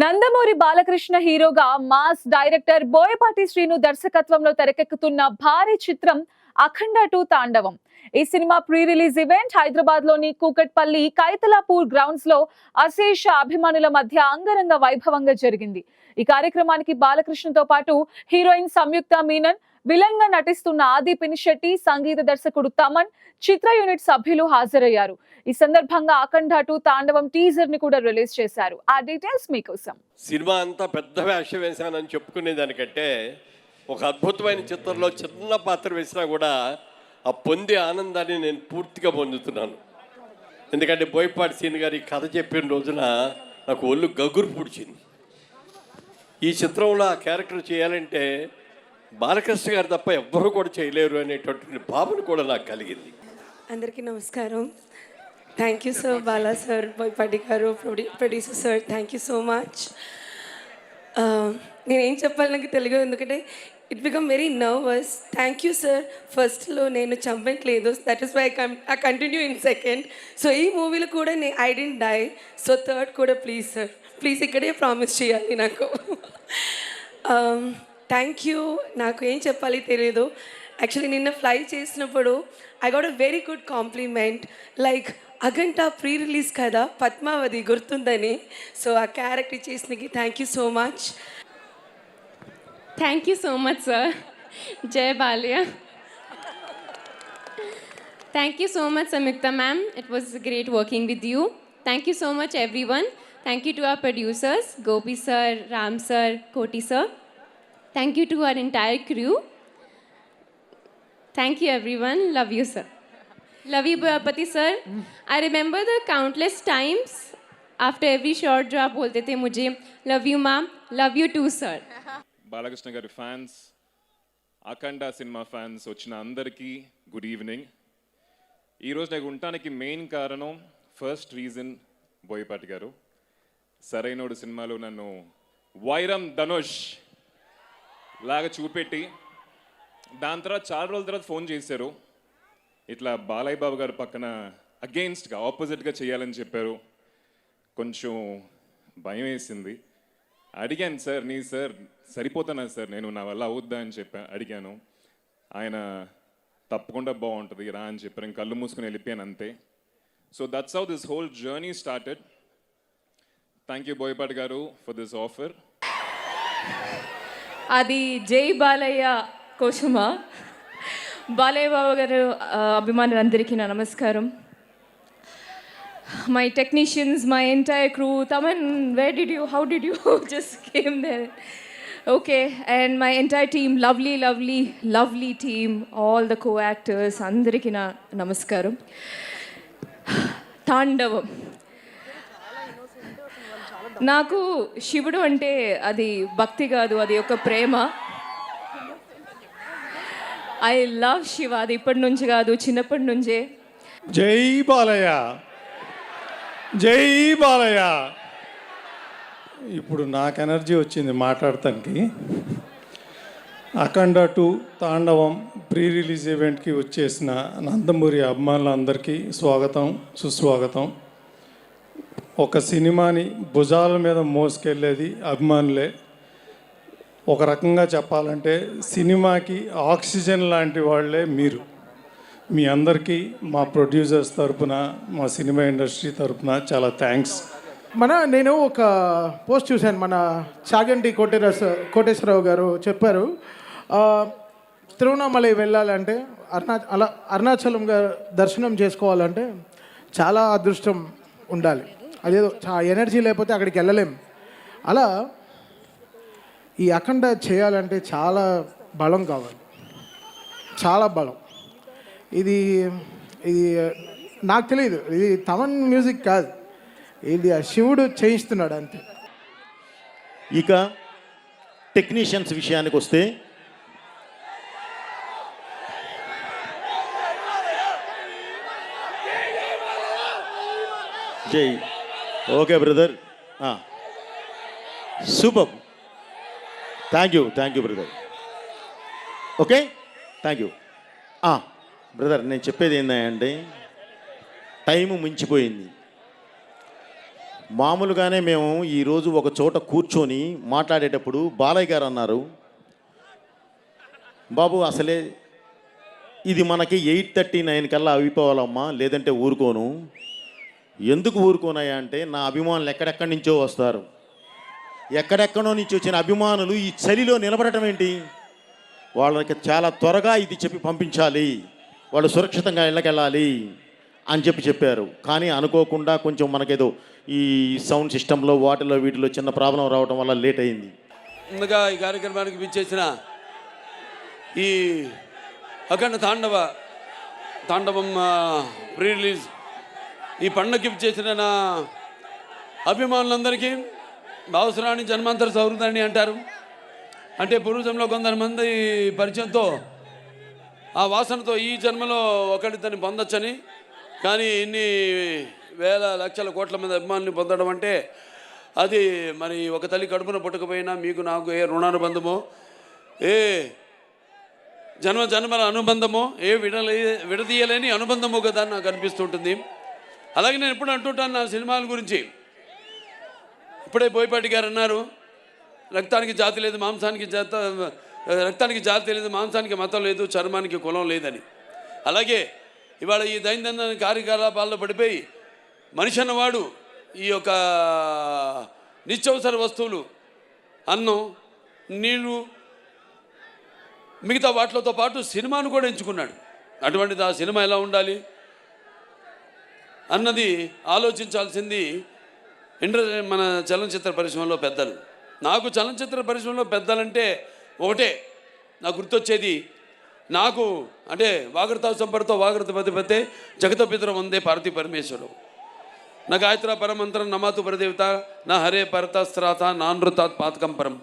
నందమూరి బాలకృష్ణ హీరోగా mass director Boyapati Srinu దర్శకత్వంలో తెరకెక్కుతున్న భారీ చిత్రం అఖండ టూ తాండవం. ఈ సినిమా ప్రీ రిలీజ్ ఈవెంట్ హైదరాబాద్లోని కూకట్పల్లి కైతలాపూర్ గ్రౌండ్స్లో అశేష అభిమానుల మధ్య అంగరంగ వైభవంగా జరిగింది. ఈ కార్యక్రమానికి బాలకృష్ణతో పాటు హీరోయిన్ సంయుక్త మీనన్ విలన్గా నటిస్తున్న ఆది పినిశెట్టి సంగీత దర్శకుడు తమన్ చిత్ర యూనిట్ సభ్యులు హాజరయ్యారు. ఈ సందర్భంగా అఖండ టూ తాండవం టీజర్ని కూడా రిలీజ్ చేశారు. ఆ డీటెయిల్స్ మీకోసం. సినిమా అంతా పెద్ద వేషం వేశానని చెప్పుకునే దానికంటే ఒక అద్భుతమైన చిత్రంలో చిన్న పాత్ర వేసినా కూడా ఆ పొందే ఆనందాన్ని నేను పూర్తిగా పొందుతున్నాను. ఎందుకంటే బోయపాటి సీన్ గారి కథ చెప్పిన రోజున నాకు ఒళ్ళు గగురు పూడ్చింది. ఈ చిత్రంలో ఆ క్యారెక్టర్ చేయాలంటే బాలకృష్ణ గారు తప్ప ఎవ్వరూ కూడా చేయలేరు అనేటటువంటి భావన కూడా నాకు కలిగింది. అందరికీ నమస్కారం. Thank you sir Bala sir Boyapati garu producer sir thank you so much నేనేం చెప్పాలి నాకు తెలుగు ఎందుకంటే it become very nervous thank you sir ఫస్ట్లో నేను చంపట్లేదు. That is why I continue in second so ఈ మూవీలో కూడా నే I didn't die so third కూడా ప్లీజ్ సార్ ప్లీజ్ ఇక్కడే ప్రామిస్ చేయాలి నాకు. Um, థ్యాంక్ యూ నాకు ఏం చెప్పాలి తెలియదు యాక్చువల్లీ నిన్న ఫ్లై చేసినప్పుడు I got a very good compliment like అగంట pre release కదా పద్మావతి గుర్తుందని. సో ఆ క్యారెక్టర్ చేసిన thank you so much thank you so much sir Jaya Balya thank you so much Samyuktha ma'am it was great working with you thank you so much everyone thank you to our producers Gopi sir Ram sir Koti sir Thank you to our entire crew. Thank you, everyone. Love you, sir. Love you, Pati sir. I remember the countless times after every short जो आप बोलते थे मुझे love you, ma'am. Love you too, sir. Balakrishna గారి fans అఖండ cinema fans వచ్చిన అందరికీ good evening ఈరోజు నాకు ఉండటానికి మెయిన్ కారణం ఫస్ట్ రీజన్ బోయపాటి గారు సరైనోడు సినిమాలో నన్ను వైరం ధనుష్ లాగా చూపెట్టి దాని తర్వాత చాలా రోజుల తర్వాత ఫోన్ చేశారు. ఇట్లా బాలయ్య బాబు గారు పక్కన అగెయిన్స్ట్గా ఆపోజిట్గా చేయాలని చెప్పారు. కొంచెం భయం వేసింది. అడిగాను సార్ నీ సార్ సరిపోతానా సార్? నేను నా వల్ల అవుద్దా? అని చెప్పా అడిగాను. ఆయన తప్పకుండా బాగుంటుంది రా అని చెప్పారు. నేను కళ్ళు మూసుకుని వెళ్ళిపోయాను అంతే. So that's how this whole journey started thank you Boyapati garu for this offer అది జై బాలయ్య కోసమా బాలయ్య బాబు గారు ఆ, అభిమానులందరికీ నా నమస్కారం. My technicians my entire crew Thaman where did you how did you just came there okay and my entire team lovely lovely lovely team all the co actors అందరికీ నా నమస్కారం. తాండవం. నాకు శివుడు అంటే అది భక్తి కాదు అది ఒక ప్రేమ. ఐ లవ్ శివ అది ఇప్పటి నుంచి కాదు చిన్నప్పటి నుంచే. జై బాలయ్య. జై బాలయ్య. ఇప్పుడు నాకు ఎనర్జీ వచ్చింది మాట్లాడటానికి. Akhanda two Thandavam pre release ఈవెంట్కి వచ్చేసిన నందమూరి అభిమానులందరికీ స్వాగతం సుస్వాగతం. ఒక సినిమాని భుజాల మీద మోసుకెళ్ళేది అభిమానులే. ఒక రకంగా చెప్పాలంటే సినిమాకి ఆక్సిజన్ లాంటి వాళ్ళే మీరు. మీ అందరికీ మా ప్రొడ్యూసర్స్ తరపున మా సినిమా ఇండస్ట్రీ తరపున చాలా థ్యాంక్స్. మన నేను ఒక పోస్ట్ చూశాను మన చాగంటి కోటేరస్ కోటేశ్వరరావు గారు చెప్పారు. తిరువణామలై వెళ్ళాలంటే అరుణా అలా అరుణాచలం గారు దర్శనం చేసుకోవాలంటే చాలా అదృష్టం ఉండాలి. అదేదో చా- ఎనర్జీ లేకపోతే అక్కడికి వెళ్ళలేం. అలా ఈ అఖండ చేయాలంటే చాలా బలం కావాలి. చాలా బలం. ఇది ఇది నాకు తెలియదు ఇది తమన్ మ్యూజిక్ కాదు. ఇది ఆ శివుడు చేయిస్తున్నాడు అంతే. ఇక టెక్నీషియన్స్ విషయానికి వస్తే జై. Okay brother. Super. Thank you thank you brother. Okay? Thank you brother నేను చెప్పేది ఏంటంటే టైము మించిపోయింది. మామూలుగానే మేము ఈరోజు ఒక చోట కూర్చొని మాట్లాడేటప్పుడు బాలయ్య గారు అన్నారు బాబు అసలే ఇది మనకి ఎయిట్ థర్టీ నైన్ కల్లా అయిపోవాలమ్మా లేదంటే ఊరుకోను. ఎందుకు ఊరుకోనాయా అంటే నా అభిమానులు ఎక్కడెక్కడి నుంచో వస్తారు. ఎక్కడెక్కడో నుంచి వచ్చిన అభిమానులు ఈ చలిలో నిలబడటం ఏంటి? వాళ్ళకి చాలా త్వరగా ఇది చెప్పి పంపించాలి. వాళ్ళు సురక్షితంగా ఇళ్ళకెళ్ళాలి అని చెప్పి చెప్పారు. కానీ అనుకోకుండా కొంచెం మనకేదో ఈ సౌండ్ సిస్టంలో వాటిలో వీటిలో చిన్న ప్రాబ్లం రావడం వల్ల లేట్ అయింది. ముందుగా ఈ కార్యక్రమానికి విచ్చేసిన ఈ అఖండ తాండవ తాండవం ప్రీ రిలీజ్ ఈ పండుగ చేసిన నా అభిమానులందరికీ అవసరాన్ని జన్మాంతర సౌహృదాన్ని అంటారు. అంటే పూర్వజంలో కొంతమంది పరిచయంతో ఆ వాసనతో ఈ జన్మలో ఒకటి తను పొందొచ్చని కానీ ఇన్ని వేల లక్షల కోట్ల మంది అభిమానులు పొందడం అంటే అది మరి ఒక తల్లి కడుపున పుట్టకపోయినా మీకు నాకు ఏ రుణానుబంధమో ఏ జన్మ జన్మల అనుబంధమో ఏ విడలే విడదీయలేని అనుబంధమో కదా నాకు అనిపిస్తుంటుంది అలాగే నేను ఎప్పుడు అంటుంటాను నా సినిమాల గురించి. ఇప్పుడే బోయపాటి గారు అన్నారు రక్తానికి జాతి లేదు మాంసానికి జాత రక్తానికి జాతి లేదు మాంసానికి మతం లేదు చర్మానికి కులం లేదని. అలాగే ఇవాళ ఈ దైనందిన కార్యకలాపాల్లో పడిపోయి మనిషి అన్నవాడు ఈ యొక్క నిత్యవసర వస్తువులు అన్నం నీళ్ళు మిగతా వాటితో పాటు సినిమాను కూడా ఎంచుకున్నాడు. అటువంటిది ఆ సినిమా ఎలా ఉండాలి? అన్నది ఆలోచించాల్సింది ఇంటర్ మన చలనచిత్ర పరిశ్రమలో పెద్దలు. నాకు చలనచిత్ర పరిశ్రమలో పెద్దలంటే ఒకటే నాకు గుర్తొచ్చేది నాకు అంటే వాగృత సంపర్తో వాగ్రత పతిపతే జగత పితరం వందే పార్వతీ పరమేశ్వరు నా గాయత్ర పరమంత్రం నమాతు పరదేవత నా హరే పరత నానృతాత్ పాతకం పరం